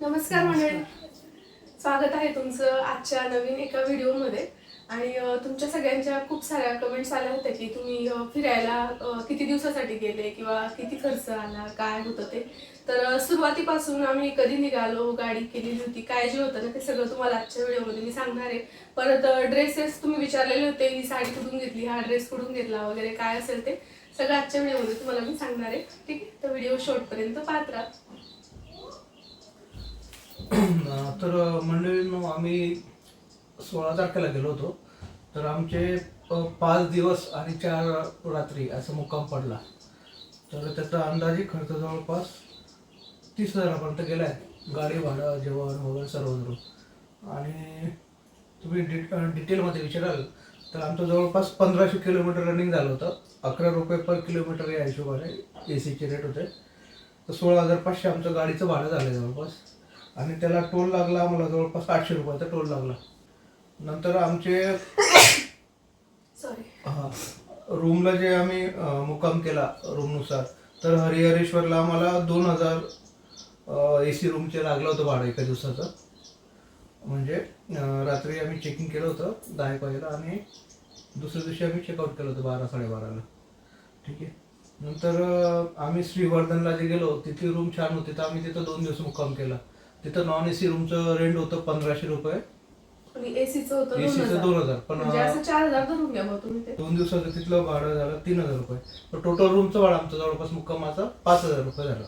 नमस्कार मंडळी. स्वागत आहे तुमचं आजच्या नवीन एका व्हिडिओमध्ये. आणि तुमच्या सगळ्यांच्या खूप साऱ्या कमेंट्स आल्या होत्या की तुम्ही फिरायला किती दिवसासाठी गेले किंवा किती खर्च आला काय होतं ते. तर सुरुवातीपासून आम्ही कधी निघालो गाडी केलेली होती काय जे होतं ना ते सगळं तुम्हाला आजच्या व्हिडिओमध्ये मी सांगणार आहे. परत ड्रेसेस तुम्ही विचारलेले होते ही साडी कुठून घेतली हा ड्रेस कुठून घेतला वगैरे काय असेल ते. सगळं आजच्या व्हिडिओमध्ये तुम्हाला मी सांगणार आहे. ठीक आहे? तर व्हिडिओ शेवटपर्यंत पाहत राहा. तर मंडळींनो आम्ही सोळा तारखेला गेलो होतो. तर आमचे पाच दिवस आणि चार रात्री असा मुक्काम पडला. तर त्याचा अंदाजे खर्च जवळपास तीस हजारापर्यंत गेला आहे गाडी भाडं जेवण वगैरे सर्व धरून आणि तुम्ही डि डिटेलमध्ये विचाराल तर आमचं जवळपास पंधराशे किलोमीटर रनिंग झालं होतं. अकरा रुपये पर किलोमीटर या हिशोबाने ए सीचे रेट होते. तर सोळा हजार पाचशे आमचं गाडीचं भाडं झालं आहे जवळपास. आणि त्याला टोल लागला आम्हाला जवळपास आठशे रुपयाचा टोल लागला. नंतर आमचे सॉरी हा, रूमला जे आम्ही मुक्काम केला रूमनुसार तर हरिहरेश्वरला आम्हाला दोन हजार ए सी रूमचे लागलं होतं भाडं एका दिवसाचं. म्हणजे रात्री आम्ही चेकिंग केलं होतं दहा एक वाजेला आणि दुसऱ्या दिवशी आम्ही चेकआउट केलं होतं बारा साडेबाराला. ठीक आहे? नंतर आम्ही श्रीवर्धनला जे गेलो तिथली रूम छान होती तर आम्ही तिथं दोन दिवस मुक्काम केला. तिथं नॉन ए सी रूमचं रेंट होतं पंधराशे रुपये. आणि एसीचं होतं दोन एसीचं हजार. दोन हजार पण म्हणजे असं चार हजार धरून घ्या मग तुम्ही ते. दोन दिवसाचं तिथलं भाडं झालं तीन हजार रुपये. तर टोटल रूमचं भाडं आमचं जवळपास मुक्कामाचं पाच हजार रुपये झालं.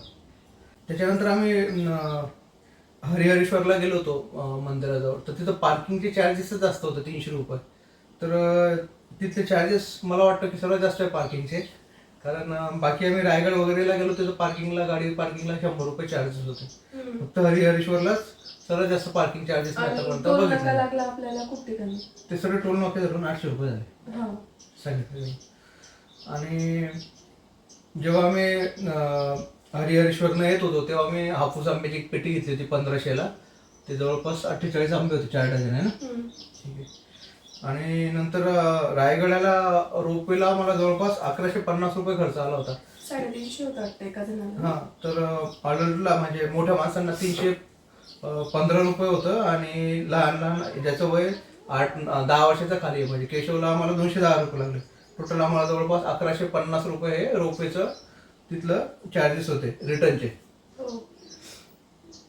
त्याच्यानंतर आम्ही अं, हरिहरेश्वरला गेलो होतो अं, मंदिराजवळ. तर तिथं पार्किंगचे चार्जेसच जास्त होते तीनशे रुपये. तर अं, तिथले चार्जेस मला वाटतं की सर्वात जास्त आहे पार्किंगचे कारण बाकी आम्ही रायगड वगैरेला गेलो तिथं पार्किंगला गाडी पार्किंगला शंभर रुपये चार्जेस होते. फक्त हरिहरेश्वरलाच सर्वात जास्त पार्किंग चार्जेस आणि आतापर्यंत टोल नाका बघितले लागला आपल्याला खूप ठिकाणी. ते सगळे टोल नाके धरून आठशे रुपये झाले. हा. सांगितलं आणि जेव्हा आम्मी अं, हरिहरेश्वरनं येत होतो तेव्हा आम्ही हापूस आंब्याची एक पेटी घेतली होती पंधराशेला. ते जवळपास अठ्ठेचाळीस आंबे होते चार डझन आहे ना? हम्म. ठीक आहे. आणि नंतर रायगडाला रोपवेला मला जवळपास अकराशे पन्नास रुपये खर्च आला होता. साडेतीनशे होतं वाटतं एका जणाला हा तर ऑर्डरला म्हणजे मोठ्या माणसांना तीनशे पंधरा रुपये होतं आणि लहान लहान ज्याचं वय आठ दहा वर्षाचा खाली आहे. म्हणजे केशवला आम्हाला दोनशे दहा रुपये लागले. टोटल आम्हाला जवळपास अकराशे पन्नास रुपये हे रोपेचं तिथलं चार्जेस होते रिटर्नचे हो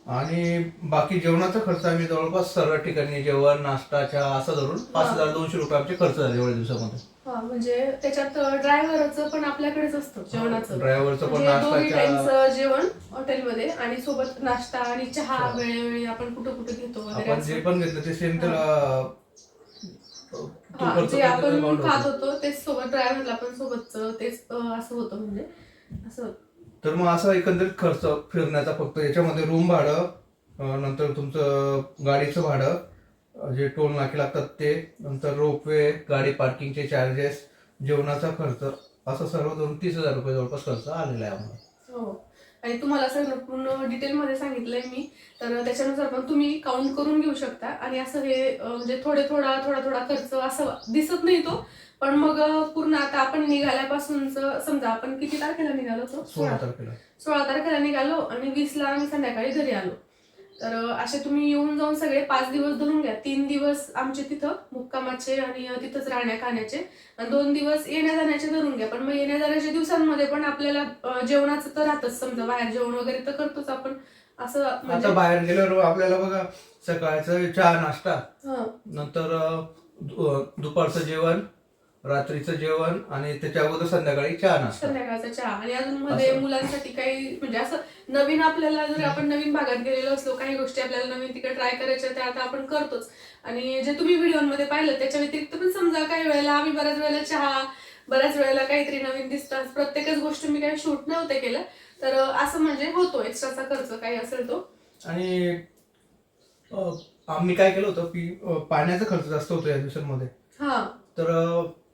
आणि बाकी जेवणाचा खर्च आम्ही जवळपास सर्व ठिकाणी जेवण नाश्ता चहा असं धरून पाच हजार दोनशे रुपये आमचे खर्च झाले एवढ्या दिवसामध्ये. हा म्हणजे त्याच्यात ड्रायव्हरचं पण आपल्याकडेच असतं जेवणाचं. ड्रायव्हरचं पण म्हणजे दोन्ही नाश्ता चहा. टाइमचं जेवण हॉटेलमध्ये आणि सोबत नाश्ता आणि चहा वेळोवेळी आपण कुठं कुठं घेतो वगैरे आपण जे असं. पण घेतलं ते सेम त्याला हा खर्च जे पण आपण amount खात होतो. होतो तेच सोबत ड्रायव्हरला पण सोबतचं तेच अं, असं होतं म्हणजे. असं. तर मग असं एकंदरीत खर्च फिरण्याचा फक्त याच्यामध्ये रूम भाडं नंतर तुमचं गाडीचं भाडं जे टोल नाके लागतात ते नंतर रोपवे गाडी पार्किंगचे चार्जेस जेवणाचा खर्च असं सर्व दोन तीस हजार रुपये जवळपास खर्च आलेला आहे आम्हाला. हो. आणि तुम्हाला सगळं पूर्ण डिटेलमध्ये सांगितलंय मी. तर त्याच्यानुसार पण तुम्ही काउंट करून घेऊ शकता. आणि असं हे म्हणजे थोडे थोडा थोडा थोडा खर्च असं दिसत नाही तो. पण मग पूर्ण आता आपण निघाल्यापासून समजा आपण किती तारखेला निघालो होतो? सोळा तारखेला. सोळा तारखेला निघालो आणि वीसला आम्ही संध्याकाळी घरी आलो. तर असे तुम्ही येऊन जाऊन सगळे पाच दिवस धरून घ्या. तीन दिवस आमचे तिथं मुक्कामाचे आणि तिथंच राहण्या खाण्याचे आणि दोन दिवस येण्या जाण्याचे धरून घ्या. पण मग येण्या जाण्याच्या दिवसांमध्ये पण आपल्याला जेवणाचं तर राहतच. समजा बाहेर जेवण वगैरे तर करतोच आपण. असं म्हणजे आता बाहेर गेल्यावर आपल्याला बघा सकाळचं चहा नाश्ता. नंतर दुपारचं जेवण. रात्रीचं जेवण आणि त्याच्या अगोदर संध्याकाळी चहा नाश्ता. संध्याकाळचा चहा. आणि अजून मध्ये असं. मुलांसाठी काही म्हणजे असं नवीन आपल्याला जर आपण नवीन भागात गेलेलो असलो काही गोष्टी आपल्याला नवीन तिकडे ट्राय करायच्या त्या आता आपण करतोच. आणि जे तुम्ही व्हिडिओमध्ये पाहिलं त्याच्या व्यतिरिक्त पण समजा काही वेळेला आम्ही बऱ्याच वेळेला चहा बऱ्याच वेळेला काहीतरी नवीन दिसतात प्रत्येकच गोष्ट मी काही शूट नव्हते केलं. तर असं म्हणजे होतो एक्स्ट्राचा खर्च काही असेल तो. आणि अं, आम्ही काय केलं होतं की अं, पाण्याचा खर्च जास्त होतो या दिवसांमध्ये. हा. तर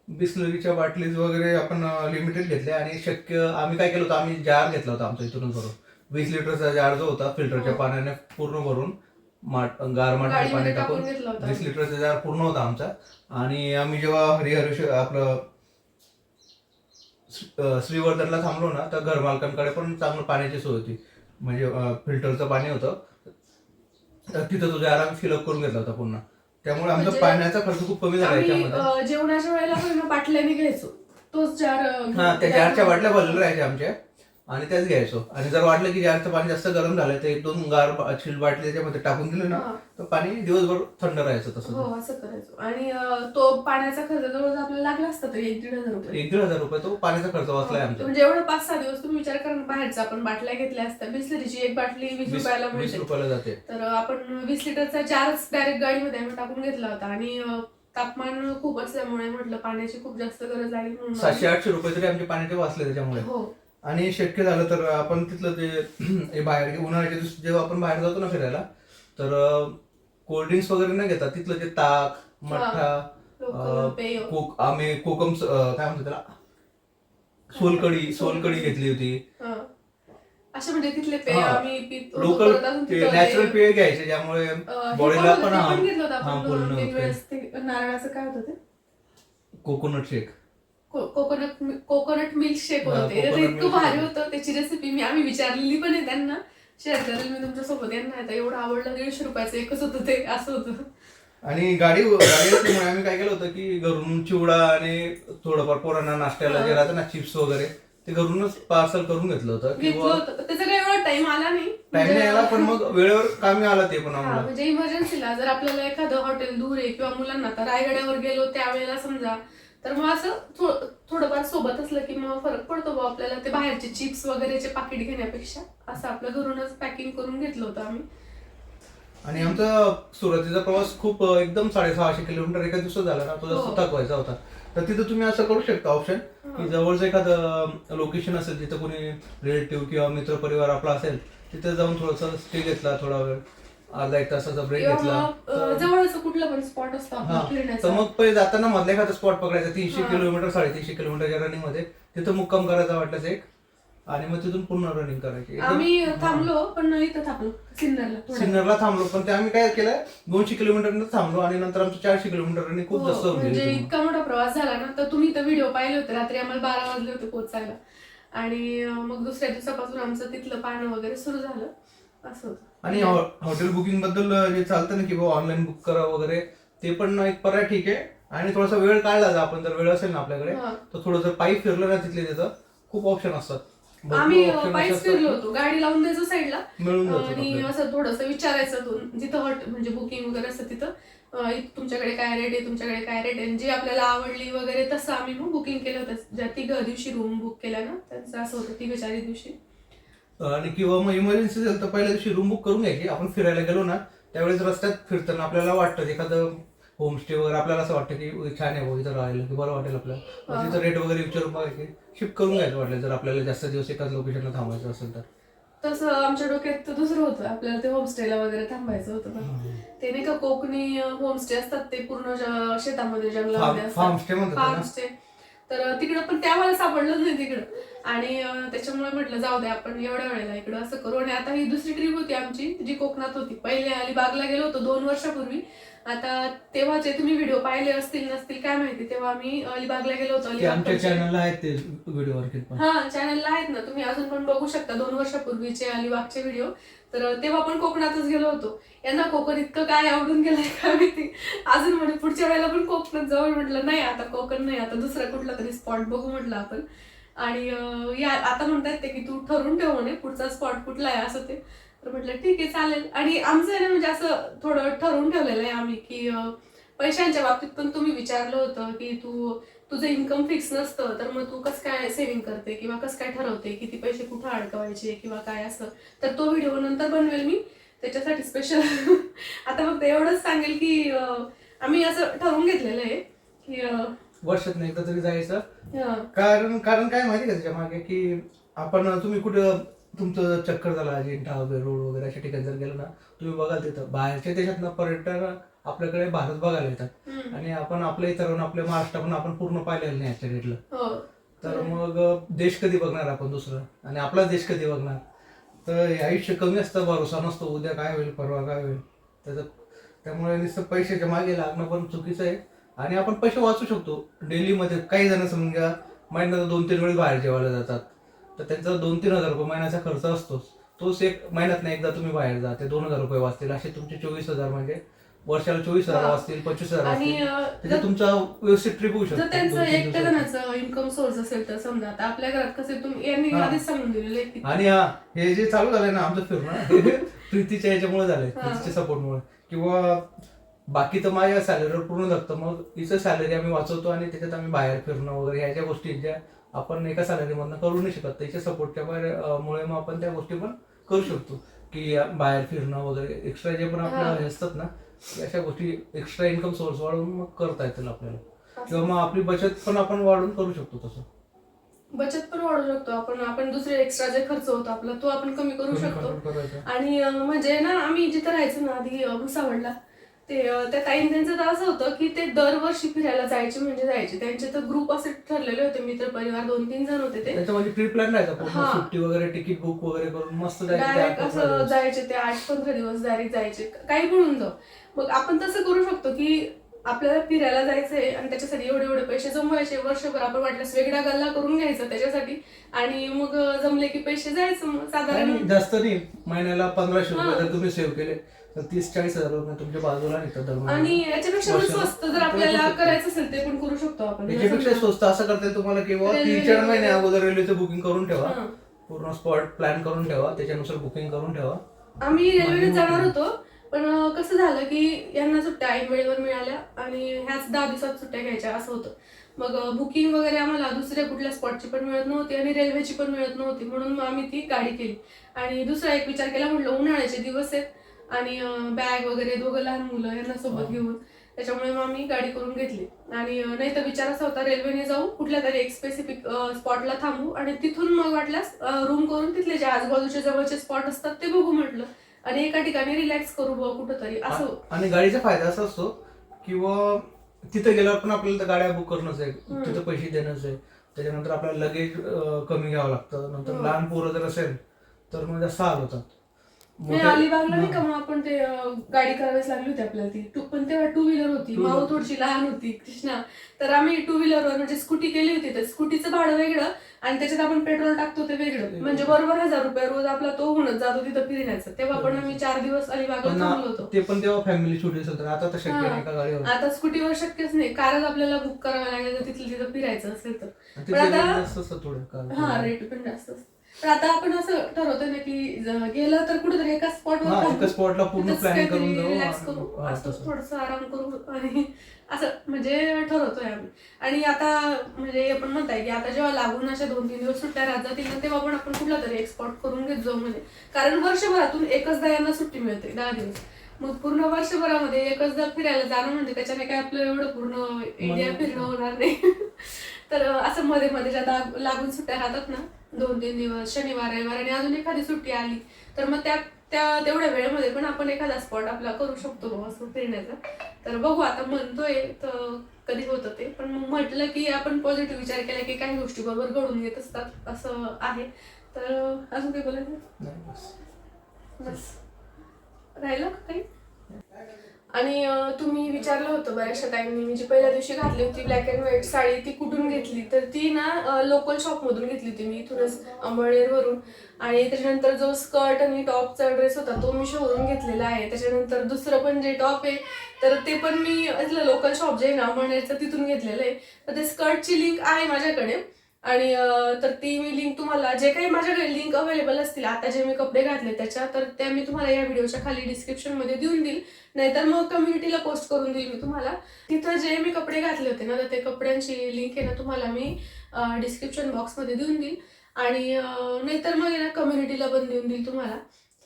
बिस्लरीच्या बाटलीज वगैरे आपण लिमिटेड घेतल्या आणि शक्य आम्ही काय केलं होतं आम्ही जार घेतला होता आमचा इथूनच भरून. वीस लिटरचा जार जो होता फिल्टरच्या हो. पाण्याने पूर्ण भरून माठ गार माठ पाणी टाकून वीस लिटरचा जार पूर्ण होता आमचा. आणि आम्ही जेव्हा हरिहरेश्वर आपलं श्रीवर्धनला थांबलो ना तर घरमालकांकडे पण चांगलं पाण्याची सोय होती. म्हणजे फिल्टरचं पाणी होतं. तर तिथं तुझ्या आराम फिलअप करून घेतला होता पुन्हा त्यामुळे आमचा म्हणजे पाण्याचा खर्च खूप कमी झाला आम्ही याच्यामध्ये. अं, जेवणाच्या वेळेला पण ना बाटल्याने घ्यायचो. तोच अं, हा त्या जारच्या बाटल्या भरलेल्या राहायच्या आमच्या. आणि त्याच घ्यायचो. आणि जर वाटलं की जारचं पाणी जास्त गरम झालं तर एक दोन गार चिल बाटली त्याच्यामध्ये टाकून दिले ना हा. तर पाणी दिवसभर थंड राहायचं हो तसं असं करायचो. आणि अं, तो पाण्याचा खर्च जवळ आपल्याला लागला असता तरी एक दीड हजार रुपये. एक दीड हजार रुपये तो पाण्याचा खर्च वाचलाय आमचा. म्हणजे एवढं पाच सहा दिवस तुम्ही विचार करा ना, बाहेरचा आपण बाटल्या घेतल्या असत्या बिस्लरीची एक बाटली वीस वीस रुपयाला वीस मिळते रुपयाला जाते. तर आपण वीस लिटरचा चारच डायरेक्ट गाडीमध्ये आम्ही टाकून घेतला होता. आणि अं, तापमान खूप असल्यामुळे म्हटलं पाण्याची खूप जास्त गरज आहे म्हणून सातशे आठशे रुपये तरी आमचे पाण्याचे वाचले त्याच्यामुळे. हो. आणि शक्य झालं तर आपण तिथलं ते बाहेर उन्हाळ्याच्या दिवशी जेव्हा आपण बाहेर जातो ना फिरायला तर कोल्ड्रिंक्स वगैरे न घेता तिथलं जे ताक मठ्ठा कोक आम्ही कोकम काय म्हणतो त्याला? सोलकडी सोलकडी घेतली होती. असे म्हणजे तिथले पेय. आम्ही. लोकल ते नॅचरल ते, पेय घ्यायचे ज्यामुळे बॉडीला पण ते ते. नारळाचं काय होतं ते? Coconut shake coconut coconut milk shake हा, होते. ते इतकं भारी. होतं. त्याची रेसिपी मी आम्ही विचारलेली पण आहे त्यांना. शेअर करेल मी तुमच्यासोबत यांना आता एवढं आवडलं दीडशे रुपयाचं एकच होतं ते असं होतं. आणि गाडी गाडी असल्यामुळे आम्ही काय केलं होतं की घरून चिवडा आणि थोडंफार पोरांना नाश्त्याला जे राहतं ना चिप्स वगैरे ते घरूनच पार्सल करून घेतलं होतं किंवा त्याचा काही एवढा टाइम आला नाही. टाइम नाही आला पण मग वेळेवर कामी आला ते पण आम्हाला. म्हणजे इमर्जन्सीला जर आपल्याला एखादं हॉटेल दूर आहे किंवा मुलांना आता रायगड्यावर गेलो त्यावेळेला समजा तर मग असं थोडंफार सोबत असलं की मग फरक पडतो बा आपल्याला ते बाहेरचे चिप्स वगैरेचे पाकिट घेण्यापेक्षा. असं आपल्या घरूनच पॅकिंग करून घेतलं होतं आम्ही. आणि आमचा सुरुवातीचा प्रवास खूप एकदम साडेसहाशे किलोमीटर एका दिवसात झाला ना तो जास्त हो. थकवायचा होता. तर तिथं तुम्ही असं करू शकता ऑप्शन की जवळचं एखादं लोकेशन असेल जिथं कोणी रिलेटिव्ह किंवा मित्र परिवार आपला असेल तिथे जाऊन थोडंसं स्टे घेतला थोडा वेळ. अर्धा एक तासाचा ब्रेक घेतला. जवळचं कुठलं पण स्पॉट असतो तर मग पहिले जाताना मधल्या एखादा स्पॉट पकडायचा तीनशे हा. किलोमीटर साडेतीनशे किलोमीटरच्या रनिंगमध्ये. तिथं मुक्काम करायचा वाटल्यास एक. आणि मग तिथून पुन्हा रनिंग करायची. आम्ही. थांबलो पण इथं थांबलो सिन्नरला थोडं. सिन्नरला थांबलो पण ते आम्ही काय केलं दोनशे किलोमीटर थांबलो आणि नंतर आमचं चारशे किलोमीटर रनिंग खूप हो, जास्त म्हणजे गेली इतका मोठा प्रवास झाला ना तर तुम्ही तर व्हिडिओ पाहिले होते रात्री आम्हाला बारा वाजले होते पोहोचायला. आणि मग दुसऱ्या दिवसापासून आमचं तिथलं पाहणं वगैरे सुरू झालं. असं होतं. आणि हॉ- हॉटेल बुकिंगबद्दल जे चालतं ना की बाबा ऑनलाईन बुक करा वगैरे ते पण एक पर्याय ठीक आहे. आणि थोडासा वेळ काढला जर आपण जर वेळ असेल ना आपल्याकडे हा. तर थोडं जर पायी फिरलं ना तिथले तिथं खूप ऑप्शन असतात. आम्ही पायीच असतात. फिरलो होतो. गाडी लावून द्यायचो साईडला आणि. असं थोडस विचारायचं जिथं हॉट म्हणजे बुकिंग वगैरे असतं तिथं तुमच्याकडे काय रेट आहे तुमच्याकडे काय रेट आहे? जी आपल्याला आवडली वगैरे तसं आम्ही मग बुकिंग केलं होतं. ज्या तिघ दिवशी रूम बुक केल्या ना त्यांचं असं होतं तिघ चारी दिवशी. आणि किंवा मग इमर्जन्सी झालं तर पहिल्या दिवशी रूम बुक करून घ्यायची. आपण फिरायला गेलो ना त्यावेळेस रस्त्यात फिरताना आपल्याला वाटतं एखादं होमस्टे वगैरे आपल्याला असं वाटतं की छान आहे इथं राहिलं की बरं वाटेल आपल्याला. तिथं रेट वगैरे विचारून बघायचे. शिफ्ट करून घ्यायचं वाटलं जर आपल्याला जास्त दिवस एकाच लोकेशनला थांबायचं असेल तर. तसं आमच्या डोक्यात तर दुसरं होतं. आपल्याला ते होमस्टेला वगैरे थांबायचं होतं पण ते नाही का कोकणी होमस्टे असतात ते पूर्ण शेतामध्ये जंगलामध्ये फार्म असतात स्टे तर तिकडं पण त्या मला सापडलंच नाही तिकडं. आणि त्याच्यामुळे म्हटलं जाऊ दे आपण एवढ्या वेळेला इकडं असं करू. आणि आता ही दुसरी ट्रिप होती आमची जी कोकणात होती. पहिले अलिबागला गेलो होतो दोन वर्षापूर्वी. आता तेव्हाचे तुम्ही व्हिडिओ पाहिले असतील नसतील काय माहिती तेव्हा आम्ही अलिबागला गेलो होतो ते आमच्या. चॅनलला आहेत ते व्हिडिओ पण. हा चॅनलला आहेत ना तुम्ही अजून पण बघू शकता दोन वर्षापूर्वीचे अलिबागचे व्हिडिओ तर तेव्हा पण कोकणातच गेलो होतो. यांना कोकण इतकं काय आवडून गेलंय काय माहिती? अजून म्हणजे पुढच्या वेळेला पण कोकणात जाऊ म्हटलं नाही आता कोकण नाही आता दुसरा कुठला तरी स्पॉट बघू म्हटलं आपण. आणि या आता म्हणतात ते की तू ठरवून ठेव म्हणे पुढचा स्पॉट कुठला आहे असं ते. तर म्हटलं ठीक आहे चालेल. आणि आमचं आहे ना म्हणजे असं थोडं ठरवून ठेवलेलं आहे आम्ही की पैशांच्या बाबतीत पण तुम्ही विचारलं होतं की तू तुझं इन्कम फिक्स नसतं तर मग तू कसं काय सेव्हिंग करते किंवा कसं काय ठरवते? किती पैसे कुठं अडकवायचे किंवा काय असं? तर तो व्हिडिओ नंतर बनवेल मी. त्याच्यासाठी स्पेशल आता फक्त एवढंच सांगेल की आम्ही असं ठरवून घेतलेलं आहे की वर्षात एकदा तरी जायचं. कारण कारण काय माहिती का त्याच्यामागे की आपण तुम्ही कुठं तुमचं चक्कर झाला अजिंठा वगैरे रोड वगैरे अशा ठिकाणी जर गेलो ना तुम्ही बघाल तिथं. बाहेरच्या देशातनं पर्यटन आपल्याकडे भारत बघायला येतात. आणि आपण आपल्या इतर आपल्या महाराष्ट्र पण आपण पूर्ण पाहिलेलं नाही आजच्या डेटला हो. तर मग देश कधी बघणार आपण दुसरं? आणि आपला देश कधी बघणार? तर हे आयुष्य कमी असतं भरोसा नसतो. उद्या काय होईल परवा काय होईल? त्याचं त्यामुळे नुसतं पैशाच्या मागे लागणं पण चुकीचं आहे. आणि आपण पैसे वाचू शकतो. डेलीमध्ये काही जण समजा महिन्यात दोन तीन वेळेस बाहेर जेवायला जातात. तर त्यांचा दोन तीन हजार रुपये महिन्याचा खर्च असतोच तोच एक महिन्यात एकदा तुम्ही बाहेर जा ते दोन हजार रुपये वाचतील असे तुमचे चोवीस हजार म्हणजे वर्षाला चोवीस हजार. वाचतील पंचवीस हजार आणि वाचतील अं, त्याच्यात तुमचा व्यवस्थित ट्रिप होऊ जर शकतो त्यांचं एकट्या. जणांचं इन्कम सोर्स असेल तर समजा आता आपल्या घरात कसं तुम्ही यांनी हा. आधीच सांगून दिलेलं आहे की आणि हा हे जे चालू झालंय ना आमचं फिरणं हे प्रीतीच्या याच्यामुळे झालंय हा. प्रीतीच्या सपोर्टमुळे किंवा बाकी तर माझ्या सॅलरीवर पूर्ण जगतं मग हिचं सॅलरी आम्ही वाचवतो आणि त्याच्यात आम्ही बाहेर फिरणं वगैरे ह्या ज्या गोष्टी आहेत, ज्या आपण एका सॅलरीमधनं करू नाही शकत. त्याच्या सपोर्टच्या बाहेर मुळे मग आपण त्या गोष्टी पण करू शकतो. की बाहेर फिरणं वगैरे एक्स्ट्रा जे पण आपल्या. हे. असतात ना अशा गोष्टी एक्स्ट्रा इन्कम सोर्स वाढवून मग करता येतील आपल्याला. किंवा मग आपली बचत पण आपण वाढवून करू शकतो तसं. बचत पण वाढवू शकतो. आपण आपण दुसरे एक्स्ट्रा जे खर्च होतो आपला तो आपण कमी करू शकतो. आणि म्हणजे ना आम्ही जिथं राहायचो ना आधी अं, भुसावळला. ते त्या ताईन त्यांचं तर असं होतं की ते दरवर्षी फिरायला जायचे म्हणजे जायचे. त्यांचे तर ग्रुप असे ठरलेले होते मित्र परिवार दोन तीन जण होते ते. प्री प्लॅन राहायचा हा. सुट्टी वगैरे तिकीट बुक वगैरे करून मस्त जायचं त्या डायरेक्ट असं. जायचे ते आठ पंधरा दिवस डायरेक्ट जायचे. काही म्हणून जाऊ मग आपण तसं करू शकतो की आपल्याला फिरायला जायचंय आणि त्याच्यासाठी एवढे एवढे पैसे जमवायचे. वर्षभर आपण वाटल्यास वेगळा गल्ला करून घ्यायचा त्याच्यासाठी. आणि मग जमले की पैसे जायचं मग साधारण. नाही, जास्त नाही. महिन्याला पंधराशे रुपये. जर तुम्ही सेव्ह केले. तीस चाळीस हजार रुपये तुमच्या बाजूला निघतात. आणि याच्यापेक्षा पण वर्षाला. स्वस्त जर आपल्याला. करायचं असेल ते पण करू शकतो आपण याच्यापेक्षा स्वस्त असं करता येईल तुम्हाला किंवा रेल्वे तीन चार. महिने अगोदर रेल्वेचं बुकिंग करून ठेवा हा. पूर्ण स्पॉट प्लॅन करून ठेवा त्याच्यानुसार बुकिंग करून ठेवा आम्ही रेल्वेने जाणार होते. होतो पण अं, कसं झालं की यांना सुट्ट्या ऐन वेळेवर मिळाल्या आणि ह्याच दहा दिवसात सुट्ट्या घ्यायच्या असं होतं मग बुकिंग वगैरे आम्हाला दुसऱ्या कुठल्या स्पॉटची पण मिळत नव्हती आणि रेल्वेची पण मिळत नव्हती म्हणून मग आम्ही ती गाडी केली आणि दुसरा एक विचार केला म्हटलं उन्हाळ्याचे दिवस आहेत आणि बॅग वगैरे दोघं लहान मुलं यांना सोबत हा. घेऊन. त्याच्यामुळे मग आम्ही गाडी करून घेतली. आणि नाही तर विचार असा होता रेल्वेने जाऊ कुठल्या तरी एक स्पेसिफिक स्पॉटला थांबू. आणि तिथून मग वाटल्यास रूम करून तिथले जे आजूबाजूचे जवळचे स्पॉट असतात ते बघू म्हटलं. आणि एका ठिकाणी रिलॅक्स करू बुवा कुठंतरी असं. आणि गाडीचा फायदा असा असतो किंवा तिथे गेल्यावर पण आपल्याला त्या गाड्या बुक करणंच आहे. तिथे पैसे देणंच आहे. त्याच्यानंतर आपल्याला लगेज कमी घ्यावं लागतं. नंतर हो. लहान पोरं जर असेल तर मग जास्त हाल होतात नाही अलिबागला नाही का. मग आपण ते अं, गाडी करावीच लागली होती आपल्याला ती. टू पण तेव्हा टू व्हीलर होती. Two माऊ wheeler. थोडीशी लहान होती कृष्णा. तर आम्ही टू व्हीलरवर म्हणजे स्कूटी केली होती. तर स्कूटीचं भाडं वेगळं आणि त्याच्यात आपण पेट्रोल टाकतो ते वेगळं. म्हणजे बरोबर हजार रुपये रोज आपला तो होणच जातो तिथं फिरण्याचं. तेव्हा पण आम्ही चार दिवस अलिबागला पण थांबलो होतो. ते पण तेव्हा फॅमिली छोटी आता तर शक्य. नाही एका गाडीवर. आता स्कूटीवर शक्यच नाही. कारच आपल्याला बुक करावं लागेल जर तिथलं तिथं फिरायचं असेल तर. पण तिथे आता- rate जास्त असतं थोडं कार- हा रेट पण जास्त असतो. पण आता आपण असं ठरवतोय ना की ज- गेलं तर कुठेतरी एका हा स्पॉटवर एका स्पॉटला पूर्ण प्लॅन करून जाऊ. रिलॅक्स करू. हा, असं तसं. थोडस आराम करू आणि असं म्हणजे ठरवतोय आम्ही. आणि आता म्हणजे आपण म्हणताय की आता जेव्हा लागून अशा दोन तीन दिवस सुट्ट्या राहत जातील ना तेव्हा पण आपण कुठला तरी एक स्पॉट करून घेत जाऊ म्हणजे. कारण वर्षभरातून एकचदा यांना सुट्टी मिळते दहा दिवस. मग पूर्ण वर्षभरामध्ये एकचदा फिरायला जाणं म्हणजे त्याच्याने काय आपलं एवढं पूर्ण इंडिया फिरणं होणार नाही. तर असं मध्ये मध्ये ज्या दाग- लागून सुट्ट्या राहतात ना दोन तीन दिवस शनिवार रविवार आणि अजून एखादी सुट्टी आली तर मग त्या त्या तेवढ्या वेळेमध्ये पण आपण एखादा स्पॉट आपला करू शकतो असं फिरण्याचा. तर बघू आता म्हणतोय तर कधी होतं ते पण मग म्हटलं की आपण पॉझिटिव्ह विचार केला की काही गोष्टी बरोबर घडून येत असतात असं आहे. तर अजून काही बोलायचं? बस. राहिलं काही? आणि तुम्ही विचारलं होतं बऱ्याचशा टाइमनी मी जी पहिल्या दिवशी घातली होती ब्लॅक अँड व्हाईट साडी ती कुठून घेतली? तर ती ना लोकल शॉपमधून घेतली होती मी इथूनच अंबळनेरवरून आणि त्याच्यानंतर जो स्कर्ट आणि टॉपचा ड्रेस होता तो मी शोधून घेतलेला आहे. त्याच्यानंतर दुसरं पण जे टॉप आहे तर ते पण मी इथलं लोकल शॉप जे आहे ना अंबळनेरचं तिथून घेतलेलं आहे. तर ते स्कर्टची लिंक आहे माझ्याकडे. आणि तर ती मी लिंक तुम्हाला जे काही माझ्याकडे लिंक अवेलेबल असतील आता जे मी कपडे घातले त्याच्या तर त्या मी तुम्हाला या व्हिडिओच्या खाली डिस्क्रिप्शनमध्ये देऊन देईल. नाहीतर मग कम्युनिटीला पोस्ट करून देईल मी तुम्हाला. तिथं जे मी कपडे घातले होते ना तर ते कपड्यांची लिंक आहे ना तुम्हाला मी डिस्क्रिप्शन बॉक्समध्ये देऊन देईल. आणि नाहीतर मग ना कम्युनिटीला पण देऊन देईल तुम्हाला.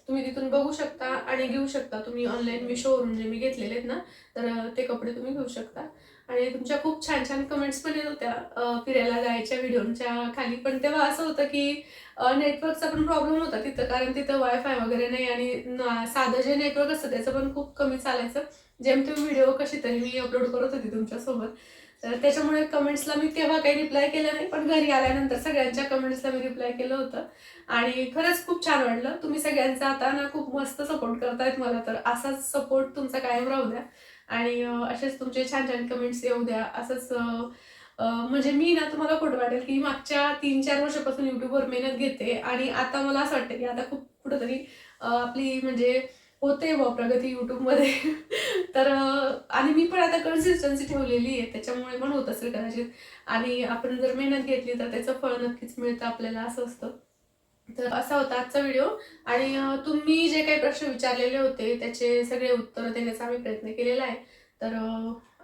तुम्ही तिथून बघू शकता आणि घेऊ शकता. तुम्ही ऑनलाईन मिशोवरून जे मी घेतलेले आहेत ना तर ते कपडे तुम्ही घेऊ शकता. आणि तुमच्या खूप छान छान कमेंट्स पण येत होत्या फिरायला जायच्या व्हिडिओच्या खाली. पण तेव्हा असं होतं की नेटवर्कचा पण प्रॉब्लेम होता तिथं कारण तिथं वायफाय वगैरे नाही आणि साधं जे नेटवर्क असतं त्याचं पण खूप कमी चालायचं. जेमतेम व्हिडिओ कशी तरी मी अपलोड करत होती तुमच्यासोबत. तर त्याच्यामुळे कमेंट्सला मी तेव्हा काही रिप्लाय केलं नाही पण घरी आल्यानंतर सगळ्यांच्या कमेंट्सला मी रिप्लाय केलं होतं. आणि खरंच खूप छान वाटलं. तुम्ही सगळ्यांचा आता ना खूप मस्त सपोर्ट करतायत मला तर असाच सपोर्ट तुमचा कायम राहू द्या. आणि असेच तुमचे छान छान कमेंट्स येऊ द्या. असंच म्हणजे मी ना तुम्हाला खोटं वाटेल की मागच्या तीन चार वर्षापासून युट्यूबवर मेहनत घेते आणि आता मला असं वाटतं की आता खूप कुठंतरी आपली म्हणजे होते बुवा प्रगती युट्यूबमध्ये तर आणि मी पण आता कन्सिस्टन्सी ठेवलेली आहे. त्याच्यामुळे पण होत असेल कदाचित. आणि आपण जर मेहनत घेतली तर त्याचं फळ नक्कीच मिळतं आपल्याला. असं असतं. तर असा होता आजचा व्हिडिओ आणि तुम्ही जे काही प्रश्न विचारलेले होते त्याचे सगळे उत्तर देण्याचा आम्ही प्रयत्न केलेला आहे. तर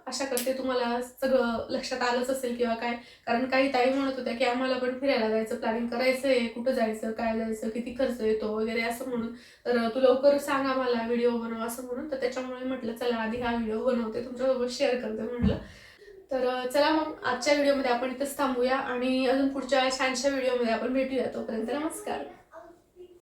अशा आशा करते तुम्हाला सगळं लक्षात आलंच असेल किंवा काय. कारण काही ताई म्हणत होत्या की आम्हाला पण फिरायला जायचं प्लॅनिंग करायचं आहे कुठं जायचं काय जायचं किती खर्च येतो वगैरे असं म्हणून. तर तू लवकर सांग आम्हाला व्हिडिओ बनव असं म्हणून. तर त्याच्यामुळे म्हटलं चला आधी हा व्हिडिओ बनवते तुमच्यासोबत शेअर करते म्हटलं तर चला मग आजच्या व्हिडिओमध्ये आपण इथंच थांबूया आणि अजून पुढच्या छानशा व्हिडिओमध्ये आपण भेटूया तोपर्यंत नमस्कार.